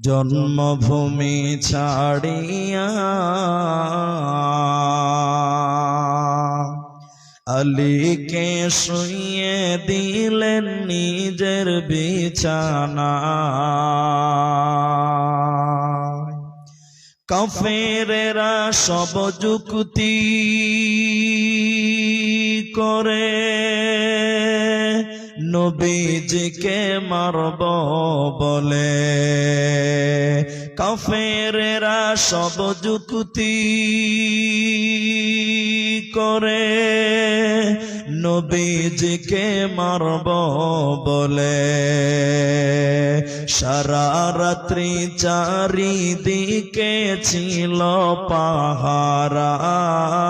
জন্মভূমি ছাড়িয়া আলীকে শুইয়ে দিলেন নিজের বিছানা। কাফেরেরা সব যুক্তি করে। নবীজিকে মারব বলে। কাফেরেরা সব যুক্তি করে। নবীজিকে মারব বলে। সারা রাত্রি চারিদিকে ছিল পাহারায়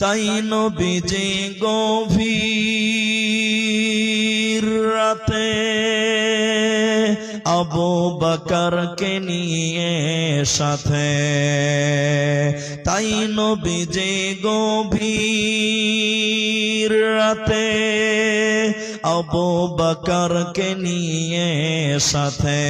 তাই নবীজি গভীর রাতে আবু বাকারকে নিয়ে সাথে তাই নবীজি গভীর রাতে আবু বাকারকে নিয়ে সাথে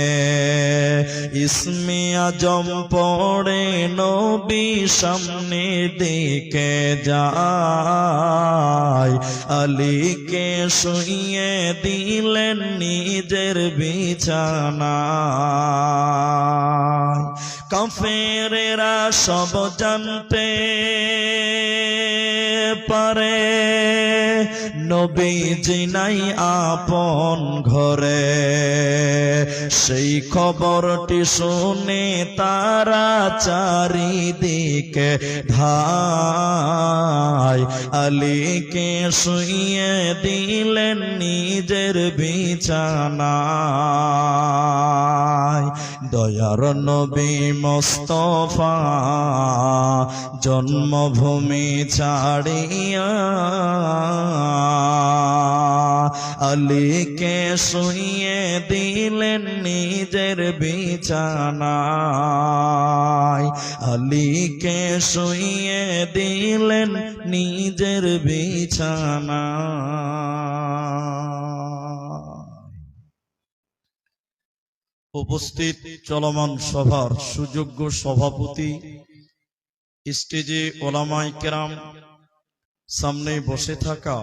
ইসমে আজম পড়ে নবী সামনে দিকে যায় আলীকে শুইয়ে দিলেন নিজের বিছানায় কাফেরেরা সব জানতে পারে। নবীজি নাই আপন ঘরে। সেই খবরটি শুনে তারা চারিদিকে ধায়। আলীকে শুয়ে দিলেন নিজের বিছানায়। দয়ার নবী মোস্তফা জন্মভূমি ছাড়িয়া আলীকে শুইয়ে দিলেন নিজের বিছানায় আলীকে শুইয়ে দিলেন নিজের বিছানা উপস্থিত চলমান সভার সুযোগ্য সভাপতি স্টেজে ওলামাই কেরাম সামনে বসে থাকা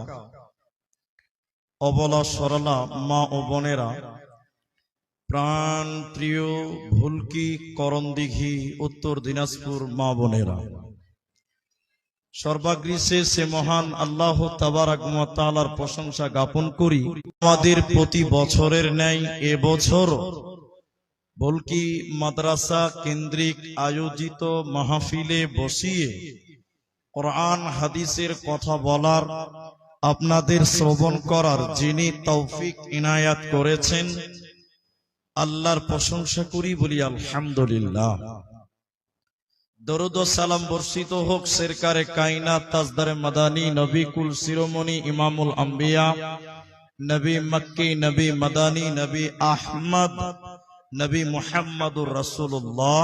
অবলা সরলা মা ও বোনেরা প্রাণ প্রিয় ভুলকি করণদিঘি উত্তর দিনাজপুর মা বোনেরা, সর্বাগ্রিসে সে মহান আল্লাহ তাবারাক তালার প্রশংসা জ্ঞাপন করি। আমাদের প্রতি বছরের ন্যায় এবছর বলকি মাদ্রাসা কেন্দ্রিক আয়োজিত মাহফিলে বসিয়ে কোরআন, হাদিসের কথা বলার, আপনাদের শ্রবণ করার যিনি তৌফিক ইনায়াত করেছেন, আল্লাহর প্রশংসা করি বলি আলহামদুলিল্লাহ। দরুদ সালাম বর্ষিত হোক সরকারে কাইনাত তাজদারে মাদানী নবী কুল শিরোমণি, ইমামুল আম্বিয়া, নবী মক্কি, নবী মাদানী, নবী আহমদ, নবী মুহাম্মদুর রাসূলুল্লাহ।